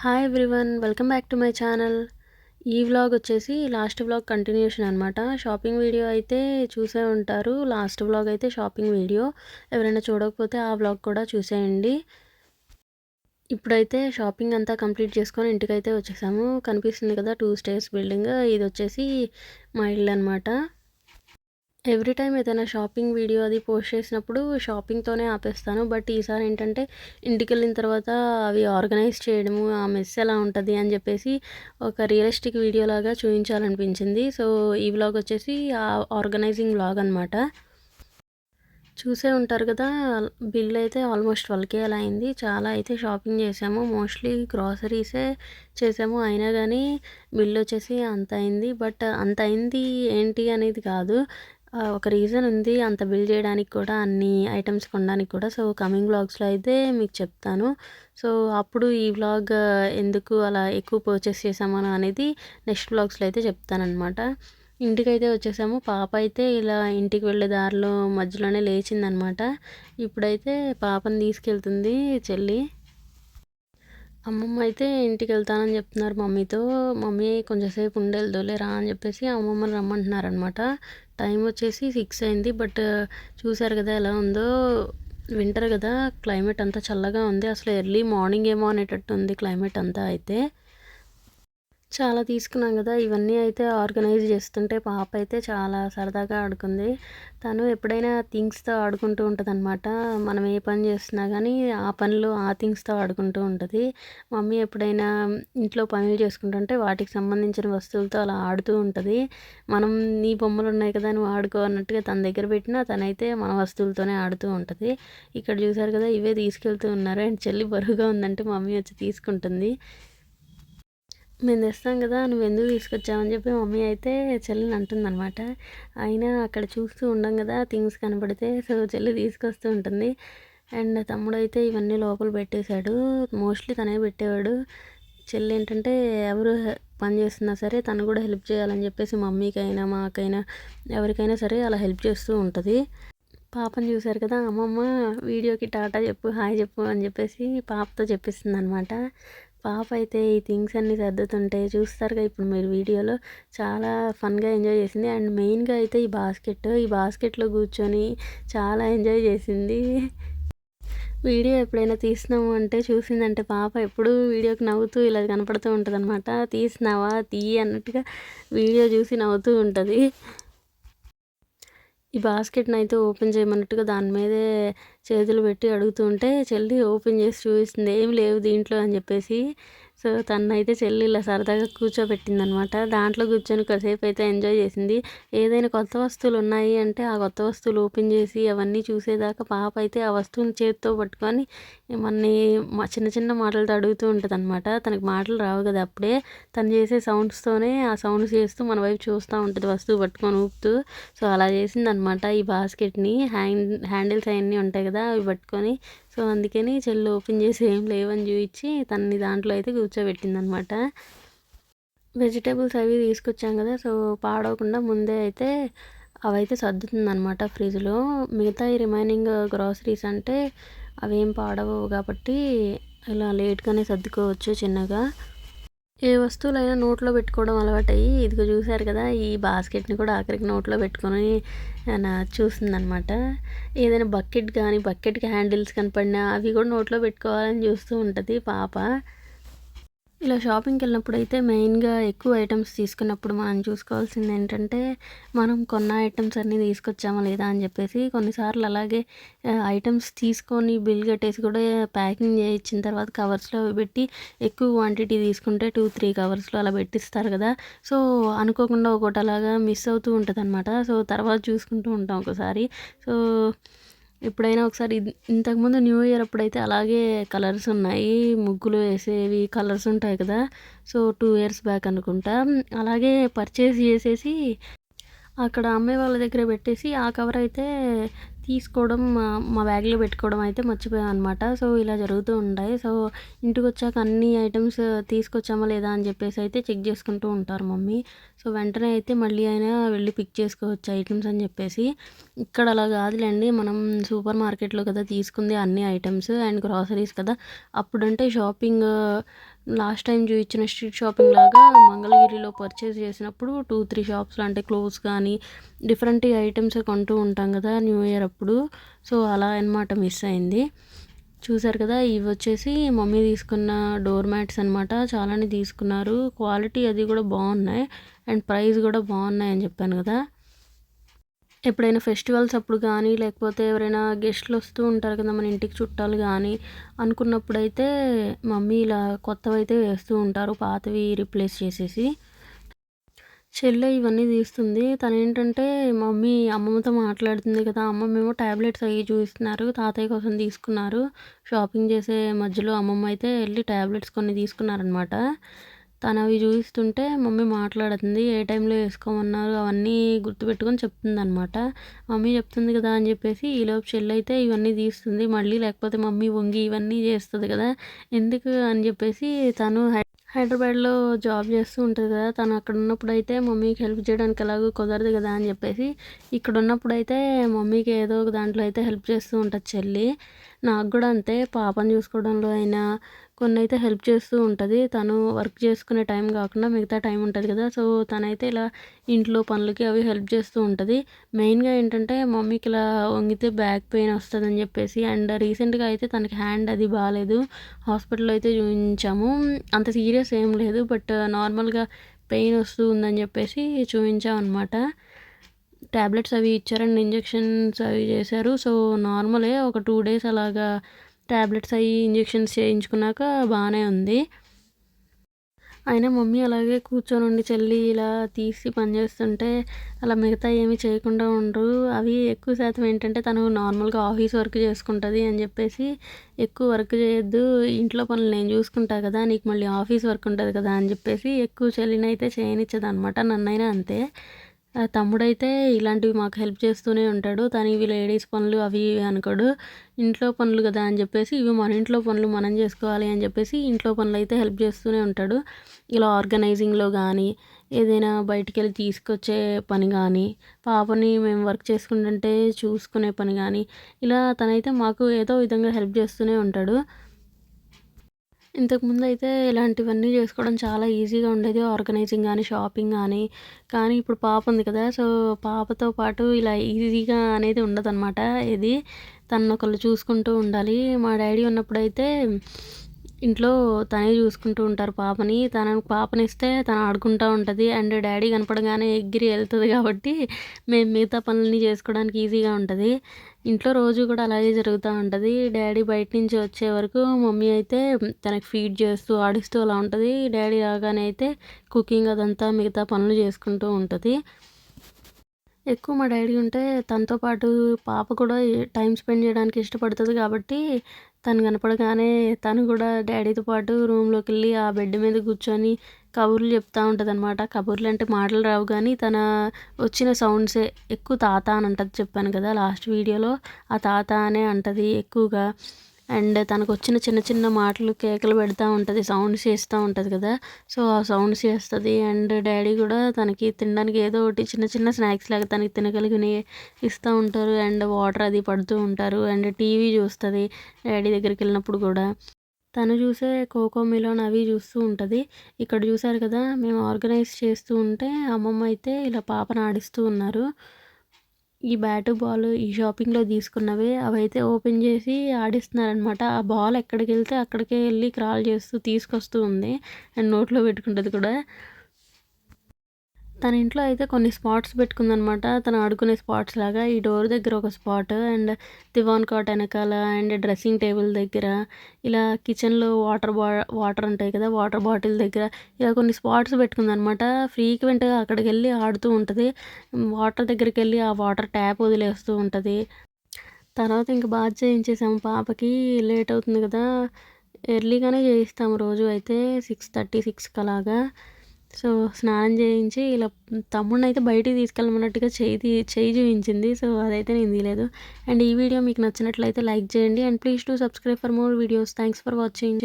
Hi everyone welcome back to my channel ఈ vlog వచ్చేసి last vlog continuation అనమాట shopping video అయితే చూసే ఉంటారు. లాస్ట్ వ్లాగ్ అయితే షాపింగ్ వీడియో ఎవరైనా చూడకపోతే ఆ వ్లాగ్ కూడా చూసేయండి. ఇప్పుడైతే షాపింగ్ అంతా కంప్లీట్ చేసుకొని ఇంటికైతే వచ్చేసాము. కనిపిస్తుంది కదా టూ స్టేస్ బిల్డింగ్ ఇది వచ్చేసి మా ఇల్లు అనమాట ఎవ్రీ టైం ఏదైనా షాపింగ్ వీడియో అది పోస్ట్ చేసినప్పుడు షాపింగ్తోనే ఆపేస్తాను. బట్ ఈసారి ఏంటంటే ఇంటికి వెళ్ళిన తర్వాత అవి ఆర్గనైజ్ చేయడము ఆ మెస్ ఎలా ఉంటుంది అని చెప్పేసి ఒక రియలిస్టిక్ వీడియో లాగా చూపించాలనిపించింది. సో ఈ వ్లాగ్ వచ్చేసి ఆ ఆర్గనైజింగ్ వ్లాగ్ అనమాట చూసే ఉంటారు కదా బిల్ అయితే ఆల్మోస్ట్ ట్వెల్వ్కే అలా అయింది. చాలా అయితే షాపింగ్ చేసాము. మోస్ట్లీ గ్రాసరీసే చేసాము. అయినా కానీ బిల్ వచ్చేసి అంత అయింది. బట్ అంత అయింది ఏంటి అనేది కాదు. ఒక రీజన్ ఉంది. అంత బిల్ చేయడానికి కూడా అన్ని ఐటమ్స్ కొనడానికి కూడా. సో కమింగ్ వ్లాగ్స్లో అయితే మీకు చెప్తాను. సో అప్పుడు ఈ వ్లాగ్ ఎందుకు అలా ఎక్కువ పర్చేస్ చేసామని అనేది నెక్స్ట్ వ్లాగ్స్లో అయితే చెప్తానమాట ఇంటికైతే వచ్చేసాము. పాప అయితే ఇలా ఇంటికి వెళ్ళే దారిలో మధ్యలోనే లేచిందనమాట ఇప్పుడైతే పాపని తీసుకెళ్తుంది చెల్లి. అమ్మమ్మ అయితే ఇంటికి వెళ్తానని చెప్తున్నారు మమ్మీతో. మమ్మీ కొంచెంసేపు ఉండేది లేరా అని చెప్పేసి అమ్మమ్మని రమ్మంటున్నారనమాట టైం వచ్చేసి సిక్స్ అయింది. బట్ చూసారు కదా ఎలా ఉందో వింటర్ కదా క్లైమేట్ అంతా చల్లగా ఉంది. అసలు ఎర్లీ మార్నింగ్ ఏమో అనేటట్టు ఉంది క్లైమేట్ అంతా అయితే. చాలా తీసుకున్నాం కదా. ఇవన్నీ అయితే ఆర్గనైజ్ చేస్తుంటే పాప అయితే చాలా సరదాగా ఆడుకుంది. తను ఎప్పుడైనా థింగ్స్తో ఆడుకుంటూ ఉంటుంది అనమాట మనం ఏ పని చేస్తున్నా కానీ ఆ పనులు ఆ థింగ్స్తో ఆడుకుంటూ ఉంటుంది. మమ్మీ ఎప్పుడైనా ఇంట్లో పనులు చేసుకుంటుంటే వాటికి సంబంధించిన వస్తువులతో అలా ఆడుతూ ఉంటుంది. మనం నీ బొమ్మలు ఉన్నాయి కదా నువ్వు ఆడుకో అన్నట్టుగా తన దగ్గర పెట్టినా తనైతే మన వస్తువులతోనే ఆడుతూ ఉంటుంది. ఇక్కడ చూసారు కదా ఇవే తీసుకెళ్తూ ఉన్నారు. అండ్ చెల్లి బరువుగా ఉందంటే మమ్మీ వచ్చి తీసుకుంటుంది. మేము తెస్తాం కదా నువ్వు ఎందుకు తీసుకొచ్చావని చెప్పి మమ్మీ అయితే చెల్లిని అంటుందన్నమాట. అయినా అక్కడ చూస్తూ ఉండం కదా థింగ్స్ కనపడితే సో చెల్లి తీసుకొస్తూ ఉంటుంది. అండ్ తమ్ముడు అయితే ఇవన్నీ లోపల పెట్టేశాడు. మోస్ట్లీ తనే పెట్టేవాడు. చెల్లి ఏంటంటే ఎవరు పని చేస్తున్నా సరే తను కూడా హెల్ప్ చేయాలని చెప్పేసి మమ్మీకైనా మాకైనా ఎవరికైనా సరే అలా హెల్ప్ చేస్తూ ఉంటుంది. పాపని చూశారు కదా అమ్మమ్మ వీడియోకి టాటా చెప్పు హాయ్ చెప్పు అని చెప్పేసి పాపతో చెప్పిస్తుంది అనమాట పాప అయితే ఈ థింగ్స్ అన్నీ సర్దుతుంటే చూస్తారుగా ఇప్పుడు మీరు వీడియోలో చాలా ఫన్గా ఎంజాయ్ చేసింది. అండ్ మెయిన్గా అయితే ఈ బాస్కెట్ ఈ బాస్కెట్లో కూర్చొని చాలా ఎంజాయ్ చేసింది. వీడియో ఎప్పుడైనా తీసినాము అంటే చూసిందంటే పాప ఎప్పుడు వీడియోకి నవ్వుతూ ఇలా కనపడుతూ ఉంటుంది అనమాట తీసినావా? తీయి అన్నట్టుగా వీడియో చూసి నవ్వుతూ ఉంటుంది. ఈ బాస్కెట్ని అయితే ఓపెన్ చేయమన్నట్టుగా దాని మీదే చేతులు పెట్టి అడుగుతుంటే చెల్లి ఓపెన్ చేసి చూపిస్తుంది. ఏం లేవు దీంట్లో అని చెప్పేసి. సో తనైతే చెల్లి ఇలా సరదాగా కూర్చోబెట్టింది అనమాట దాంట్లో కూర్చొని కాసేపు అయితే ఎంజాయ్ చేసింది. ఏదైనా కొత్త వస్తువులు ఉన్నాయి అంటే ఆ కొత్త వస్తువులు ఓపెన్ చేసి అవన్నీ చూసేదాకా పాప అయితే ఆ వస్తువుని చేతితో పట్టుకొని మన్ని చిన్న చిన్న మాటలతో అడుగుతూ ఉంటుంది అనమాట తనకి మాటలు రావు కదా అప్పుడే. తను చేసే సౌండ్స్తోనే ఆ సౌండ్స్ చేస్తూ మన వైపు చూస్తూ ఉంటుంది వస్తువు పట్టుకొని ఊపుతూ. సో అలా చేసింది అనమాట ఈ బాస్కెట్ని. హ్యాండ్ హ్యాండిల్స్ అవన్నీ ఉంటాయి కదా అవి పట్టుకొని. సో అందుకని చెల్లి ఓపెన్ చేసి ఏం లేవని చూపించి తనని దాంట్లో అయితే కూర్చోబెట్టింది అనమాట వెజిటేబుల్స్ అవి తీసుకొచ్చాం కదా సో పాడవకుండా ముందే అయితే అవైతే సర్దుతుంది అనమాట ఫ్రిడ్జ్లో. మిగతా ఈ రిమైనింగ్ గ్రాసరీస్ అంటే అవేం పాడవు కాబట్టి ఇలా లేట్గానే సర్దుకోవచ్చు చిన్నగా. ఏ వస్తువులైనా నోట్లో పెట్టుకోవడం అలవాటయ్యి ఇదిగో చూశారు కదా ఈ బాస్కెట్ని కూడా ఆఖరికి నోట్లో పెట్టుకొని చూస్తుందనమాట ఏదైనా బకెట్ కానీ బకెట్కి హ్యాండిల్స్ కనపడినా అవి కూడా నోట్లో పెట్టుకోవాలని చూస్తూ ఉంటుంది పాప. ఇలా షాపింగ్కి వెళ్ళినప్పుడు అయితే మెయిన్గా ఎక్కువ ఐటమ్స్ తీసుకున్నప్పుడు మనం చూసుకోవాల్సింది ఏంటంటే మనం కొన్న ఐటమ్స్ అన్నీ తీసుకొచ్చామా లేదా అని చెప్పేసి కొన్నిసార్లు అలాగే ఐటమ్స్ తీసుకొని బిల్ కట్టేసి కూడా ప్యాకింగ్ చేయించిన తర్వాత కవర్స్లో పెట్టి ఎక్కువ క్వాంటిటీ తీసుకుంటే టూ త్రీ కవర్స్లో అలా పెట్టిస్తారు కదా. సో అనుకోకుండా ఒకటి అలాగా మిస్ అవుతూ ఉంటుంది అనమాట సో తర్వాత చూసుకుంటూ ఉంటాం ఒకసారి. సో ఎప్పుడైనా ఒకసారి ఇంతకుముందు న్యూ ఇయర్ అప్పుడైతే అలాగే కలర్స్ ఉన్నాయి ముగ్గులు వేసేవి కలర్స్ ఉంటాయి కదా. సో టూ ఇయర్స్ బ్యాక్ అనుకుంటా. అలాగే పర్చేస్ చేసేసి అక్కడ అమ్మే వాళ్ళ దగ్గర పెట్టేసి ఆ కవర్ అయితే తీసుకోవడం మా బ్యాగ్లో పెట్టుకోవడం అయితే మర్చిపోయాను అనమాట సో ఇలా జరుగుతూ ఉంటాయి. సో ఇంటికి వచ్చాక అన్ని ఐటమ్స్ తీసుకొచ్చామా లేదా అని చెప్పేసి అయితే చెక్ చేసుకుంటూ ఉంటారు మమ్మీ. సో వెంటనే అయితే మళ్ళీ అయినా వెళ్ళి పిక్ చేసుకోవచ్చు ఐటమ్స్ అని చెప్పేసి. ఇక్కడ అలా కాదులేండి. మనం సూపర్ మార్కెట్లో కదా తీసుకుంది అన్ని ఐటమ్స్ అండ్ గ్రాసరీస్ కదా. అప్పుడంటే షాపింగ్ లాస్ట్ టైం చూపించిన స్ట్రీట్ షాపింగ్ లాగా మంగళగిరిలో పర్చేస్ చేసినప్పుడు టూ త్రీ షాప్స్లో అంటే క్లోత్స్ కానీ డిఫరెంట్ ఐటమ్స్ కొంటూ ఉంటాం కదా న్యూ ఇయర్ అప్పుడు. సో అలా అనమాట మిస్ అయింది. చూసారు కదా ఇవి వచ్చేసి మమ్మీ తీసుకున్న డోర్ మ్యాట్స్ అనమాట చాలానే తీసుకున్నారు. క్వాలిటీ అది కూడా బాగున్నాయి. అండ్ ప్రైస్ కూడా బాగున్నాయి అని చెప్పాను కదా. ఎప్పుడైనా ఫెస్టివల్స్ అప్పుడు కానీ లేకపోతే ఎవరైనా గెస్ట్లు వస్తూ ఉంటారు కదా మన ఇంటికి చుట్టాలు కానీ అనుకున్నప్పుడైతే మమ్మీ ఇలా కొత్తవి అయితే వేస్తూ ఉంటారు పాతవి రిప్లేస్ చేసేసి. చెల్లె ఇవన్నీ తీస్తుంది. తను ఏంటంటే మమ్మీ అమ్మమ్మతో మాట్లాడుతుంది కదా అమ్మమ్మేమో ట్యాబ్లెట్స్ అవి చూపిస్తున్నారు తాతయ్య కోసం తీసుకున్నారు షాపింగ్ చేసే మధ్యలో అమ్మమ్మ అయితే వెళ్ళి ట్యాబ్లెట్స్ కొన్ని తీసుకున్నారనమాట. తను అవి చూపిస్తుంటే మమ్మీ మాట్లాడుతుంది ఏ టైంలో వేసుకోమన్నారు అవన్నీ గుర్తుపెట్టుకొని చెప్తుంది అనమాట మమ్మీ చెప్తుంది కదా అని చెప్పేసి ఈలోపు చెల్లి అయితే ఇవన్నీ తీస్తుంది మళ్ళీ లేకపోతే మమ్మీ వంగి ఇవన్నీ చేస్తుంది కదా ఎందుకు అని చెప్పేసి తను హైదరాబాద్లో జాబ్ చేస్తూ ఉంటుంది కదా తను అక్కడ ఉన్నప్పుడు అయితే మమ్మీకి హెల్ప్ చేయడానికి ఎలాగో కుదరదు కదా అని చెప్పేసి ఇక్కడ ఉన్నప్పుడు అయితే మమ్మీకి ఏదో ఒక దాంట్లో అయితే హెల్ప్ చేస్తూ ఉంటుంది చెల్లి. నాకు కూడా అంతే పాపను చూసుకోవడంలో అయినా కొన్ని అయితే హెల్ప్ చేస్తూ ఉంటుంది. తను వర్క్ చేసుకునే టైం కాకుండా మిగతా టైం ఉంటుంది కదా. సో తనైతే ఇలా ఇంట్లో పనులకి అవి హెల్ప్ చేస్తూ ఉంటుంది. మెయిన్గా ఏంటంటే మమ్మీకి ఇలా వంగితే బ్యాక్ పెయిన్ వస్తుందని చెప్పేసి అండ్ రీసెంట్గా అయితే తనకి హ్యాండ్ అది బాగాలేదు హాస్పిటల్లో అయితే చూపించాము అంత సీరియస్ ఏం లేదు. బట్ నార్మల్గా పెయిన్ వస్తూ ఉందని చెప్పేసి చూపించాం అనమాట ట్యాబ్లెట్స్ అవి ఇచ్చారండి ఇంజెక్షన్స్ అవి చేశారు. సో నార్మలే ఒక టూ డేస్ అలాగా ట్యాబ్లెట్స్ అవి ఇంజెక్షన్స్ చేయించుకున్నాక బాగానే ఉంది. అయినా మమ్మీ అలాగే కూర్చొని ఉండి చెల్లి ఇలా తీసి పని చేస్తుంటే అలా మిగతా ఏమీ చేయకుండా ఉండరు. అవి ఎక్కువ శాతం ఏంటంటే తను నార్మల్గా ఆఫీస్ వర్క్ చేసుకుంటుంది అని చెప్పేసి ఎక్కువ వర్క్ చేయొద్దు. ఇంట్లో పనులు నేను చూసుకుంటా కదా నీకు మళ్ళీ ఆఫీస్ వర్క్ ఉంటుంది కదా అని చెప్పేసి ఎక్కువ చెల్లినైతే చేయనిచ్చదనమాట నన్నైనా అంతే. తమ్ముడైతే ఇలాంటివి మాకు హెల్ప్ చేస్తూనే ఉంటాడు. తను ఇవి లేడీస్ పనులు అవి ఇవి అనుకోడు. ఇంట్లో పనులు కదా అని చెప్పేసి ఇవి మన ఇంట్లో పనులు మనం చేసుకోవాలి అని చెప్పేసి ఇంట్లో పనులు అయితే హెల్ప్ చేస్తూనే ఉంటాడు. ఇలా ఆర్గనైజింగ్లో కానీ ఏదైనా బయటికి వెళ్ళి తీసుకొచ్చే పని కానీ పాపని మేము వర్క్ చేసుకుంటుంటే చూసుకునే పని కానీ ఇలా తనైతే మాకు ఏదో విధంగా హెల్ప్ చేస్తూనే ఉంటాడు. ఇంతకుముందు అయితే ఇలాంటివన్నీ చేసుకోవడం చాలా ఈజీగా ఉండేది. ఆర్గనైజింగ్ కానీ షాపింగ్ కానీ కానీ ఇప్పుడు పాప ఉంది కదా సో పాపతో పాటు ఇలా ఈజీగా అనేది ఉండదన్నమాట. ఇది తను ఒకళ్ళు చూసుకుంటూ ఉండాలి. మా డాడీ ఉన్నప్పుడైతే ఇంట్లో తనే చూసుకుంటూ ఉంటారు పాపని. తన పాపనిస్తే తను ఆడుకుంటూ ఉంటుంది. అండ్ డాడీ కనపడగానే ఎగిరి వెళ్తుంది కాబట్టి మేము మిగతా పనులని చేసుకోవడానికి ఈజీగా ఉంటుంది. ఇంట్లో రోజు కూడా అలాగే జరుగుతూ ఉంటుంది. డాడీ బయట నుంచి వచ్చే వరకు మమ్మీ అయితే తనకి ఫీడ్ చేస్తూ ఆడిస్తూ అలా ఉంటుంది. డాడీ రాగానే అయితే కుకింగ్ అదంతా మిగతా పనులు చేసుకుంటూ ఉంటుంది. ఎక్కువ మా డాడీ ఉంటే తనతో పాటు పాప కూడా టైం స్పెండ్ చేయడానికి ఇష్టపడుతుంది కాబట్టి తను కనపడగానే తను కూడా డాడీతో పాటు రూమ్లోకి వెళ్ళి ఆ బెడ్ మీద కూర్చొని కబుర్లు చెప్తూ ఉంటుంది అనమాట కబుర్లు అంటే మాటలు రావు కానీ తన వచ్చిన సౌండ్సే ఎక్కువ తాత అని అంటది చెప్పాను కదా లాస్ట్ వీడియోలో. ఆ తాత అనే అంటది ఎక్కువగా. అండ్ తనకు వచ్చిన చిన్న చిన్న మాటలు కేకలు పెడతా ఉంటుంది సౌండ్స్ చేస్తూ ఉంటుంది కదా. సో ఆ సౌండ్స్ చేస్తుంది అండ్ డాడీ కూడా తనకి తినడానికి ఏదో ఒకటి చిన్న చిన్న స్నాక్స్ లాగా తనకి తినగలిగినవి ఇస్తూ ఉంటారు అండ్ వాటర్ అది పడుతూ ఉంటారు అండ్ టీవీ చూస్తుంది డాడీ దగ్గరికి వెళ్ళినప్పుడు కూడా. తను చూసే కోకో మిలోన్ అవి చూస్తూ ఉంటుంది. ఇక్కడ చూసారు కదా మేము ఆర్గనైజ్ చేస్తూ ఉంటే అమ్మమ్మ అయితే ఇలా పాపను ఆడిస్తూ ఉన్నారు. ఈ బ్యాటు బాల్ ఈ షాపింగ్లో తీసుకున్నవి అవైతే ఓపెన్ చేసి ఆడిస్తున్నారనమాట ఆ బాల్ ఎక్కడికి వెళ్తే అక్కడికే వెళ్ళి క్రాల్ చేస్తూ తీసుకొస్తూ ఉంది. అండ్ నోట్లో పెట్టుకుంటుంది కూడా. తన ఇంట్లో అయితే కొన్ని స్పాట్స్ పెట్టుకుందనమాట. తను ఆడుకునే స్పాట్స్ లాగా ఈ డోర్ దగ్గర ఒక స్పాట్ అండ్ దివాన్ కాట్ వెనకాల అండ్ డ్రెస్సింగ్ టేబుల్ దగ్గర ఇలా కిచెన్లో వాటర్ బా వాటర్ ఉంటాయి కదా వాటర్ బాటిల్ దగ్గర ఇలా కొన్ని స్పాట్స్ పెట్టుకుందనమాట. ఫ్రీక్వెంట్గా అక్కడికి వెళ్ళి ఆడుతూ ఉంటుంది. వాటర్ దగ్గరికి వెళ్ళి ఆ వాటర్ ట్యాప్ వదిలేస్తూ ఉంటుంది. తర్వాత ఇంకా బాగా చేయించేసాము పాపకి లేట్ అవుతుంది కదా. ఎర్లీగానే చేయిస్తాము రోజు అయితే సిక్స్ థర్టీ సిక్స్కి అలాగా సో స్నానం చేయించి ఇలా తమ్ముడిని అయితే బయటికి తీసుకెళ్ళమన్నట్టుగా చేయి చేయి చూపించింది సో అదైతే నేను తీయలేదు. అండ్ ఈ వీడియో మీకు నచ్చినట్లయితే లైక్ చేయండి. And please to subscribe for more videos. Thanks for watching.